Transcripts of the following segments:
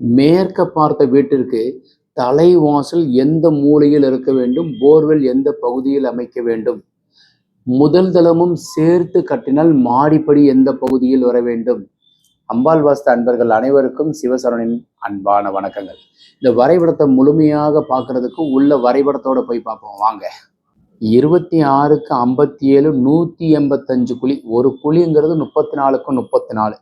மேற்க பார்த்த வீட்டிற்கு தலைவாசல் எந்த மூலையில் இருக்க வேண்டும் போர்வெல் எந்த பகுதியில் அமைக்க வேண்டும்? முதல் தளமும் சேர்த்து கட்டினால் மாடிப்படி எந்த பகுதியில் வர வேண்டும்? அம்பாள் வாஸ்த அன்பர்கள் அனைவருக்கும் சிவசரணின் அன்பான வணக்கங்கள். இந்த வரைபடத்தை முழுமையாக பார்க்கறதுக்கு உள்ள வரைபடத்தோட போய் பார்ப்போம். வாங்க. இருபத்தி ஆறுக்கு ஐம்பத்தி ஏழு நூற்றி எண்பத்தஞ்சு குழி ஒரு குழிங்கிறது முப்பத்தி நாலுக்கும் முப்பத்தி நாலு.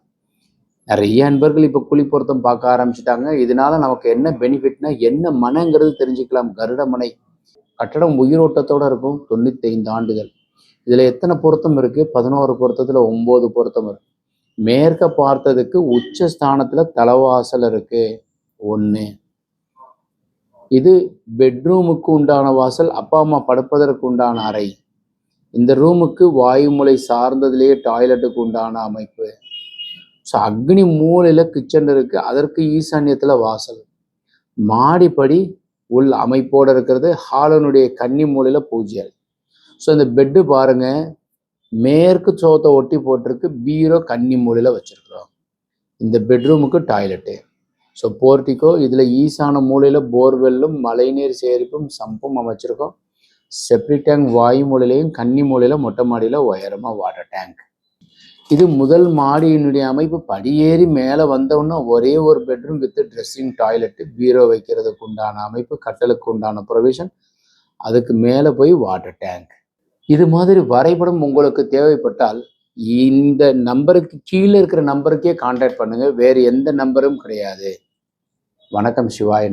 நிறைய அன்பர்கள் இப்போ குழி பொருத்தம் பார்க்க ஆரம்பிச்சிட்டாங்க. இதனால நமக்கு என்ன பெனிஃபிட்னா என்ன மனங்கிறது தெரிஞ்சுக்கலாம். கருட மனை கட்டடம் உயிரோட்டத்தோட இருக்கும். தொண்ணூத்தைந்து ஆண்டுகள். இதில் எத்தனை பொருத்தம் இருக்கு? பதினோரு பொருத்தத்தில் ஒம்பது பொருத்தம் இருக்கு. மேற்க பார்த்ததுக்கு உச்ச ஸ்தானத்தில் தலைவாசல் இருக்கு. ஒன்று இது பெட்ரூமுக்கு உண்டான வாசல் அப்பா அம்மா படுப்பதற்கு உண்டான அறை. இந்த ரூமுக்கு வாயுமுலை சார்ந்ததுலேயே டாய்லெட்டுக்கு உண்டான அமைப்பு. ஸோ அக்னி மூலையில் கிச்சன் இருக்குது அதற்கு ஈசான்யத்தில் வாசல். மாடிப்படி உள் அமைப்போடு இருக்கிறது. ஹாலனுடைய கன்னி மூலையில் பூஜை ஸோ இந்த பெட்டு பாருங்க. மேற்கு சோத்தை ஒட்டி போட்டிருக்கு. பீரோ கன்னி மூலையில் வச்சிருக்கிறோம். இந்த பெட்ரூமுக்கு டாய்லெட்டு ஸோ போர்ட்டிக்கோ இதில் ஈசான மூலையில் போர்வெல்லும் மழைநீர் சேரிப்பும் சம்பும் அமைச்சிருக்கோம். செப்டிக் டேங்க் வாயு மூலையிலையும் கன்னி மூலையில் மொட்டை மாடியில் உயரமாக வாட்டர் டேங்க் இது முதல் மாடியினுடைய அமைப்பு. படியேறி மேலே வந்தவுடனே ஒரே ஒரு பெட்ரூம் வித் ட்ரெஸ்ஸிங் டாய்லெட்டு பீரோ வைக்கிறதுக்கு உண்டான அமைப்பு கட்டலுக்கு உண்டான ப்ரொவிஷன் அதுக்கு மேலே போய் வாட்டர் டேங்க் இது மாதிரி வரைபடம் உங்களுக்கு தேவைப்பட்டால் இந்த நம்பருக்கு கீழே இருக்கிற நம்பருக்கே காண்டாக்ட் பண்ணுங்க. வேறு எந்த நம்பரும் கிடையாது. வணக்கம் சிவாய